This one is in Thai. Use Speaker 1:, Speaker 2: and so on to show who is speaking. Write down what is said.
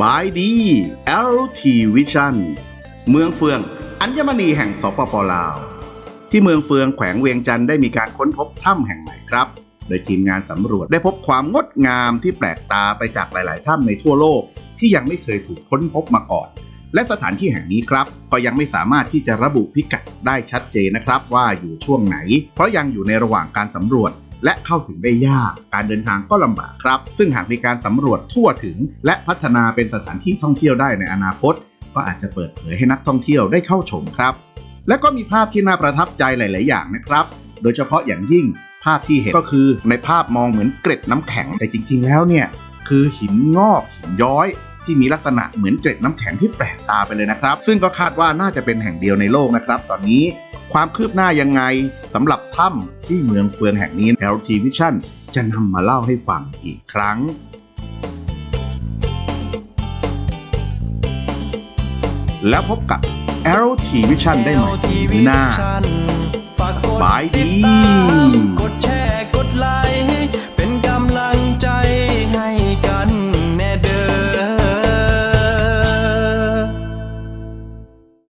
Speaker 1: บายดี LT Vision เมืองเฟือง อัญมณีแห่งสปปลาว ที่เมืองเฟืองแขวงเวียงจันทร์ได้มีการค้นพบถ้ำแห่งใหม่ครับ โดยทีมงานสำรวจได้พบความงดงามที่แปลกตาไปจากหลาย ๆ ถ้ำในทั่วโลกที่ยังไม่เคยถูกค้นพบมาก่อน และสถานที่แห่งนี้ครับ ก็ยังไม่สามารถที่จะระบุพิกัดได้ชัดเจนนะครับว่าอยู่ช่วงไหน เพราะยังอยู่ในระหว่างการสำรวจ และเข้าถึงได้ยาก การเดินทางก็ลำบากครับ ซึ่งหากมีการสำรวจทั่วถึง และพัฒนาเป็นสถานที่ท่องเที่ยวได้ในอนาคต ก็อาจจะเปิดเผยให้นักท่องเที่ยวได้เข้าชมครับ และก็มีภาพที่น่าประทับใจหลาย ๆ อย่างนะครับ โดยเฉพาะอย่างยิ่งภาพที่เห็นก็คือในภาพมองเหมือนเกร็ดน้ำแข็งแต่จริง ๆ แล้วเนี่ยคือหินงอกหินย้อยที่มีลักษณะเหมือนเกล็ดน้ำแข็งที่แปลกตาไปเลยนะครับ ซึ่งก็คาดว่าน่าจะเป็นแห่งเดียวในโลกนะครับ ตอนนี้ ความคืบหน้ายังไงสำหรับถ้ำที่เมืองเฟืองแห่งนี้ LT Vision จะนำมาเล่าให้ฟังอีกครั้งแล้วพบกับ LT Vision ได้ใหม่หน้าบายดี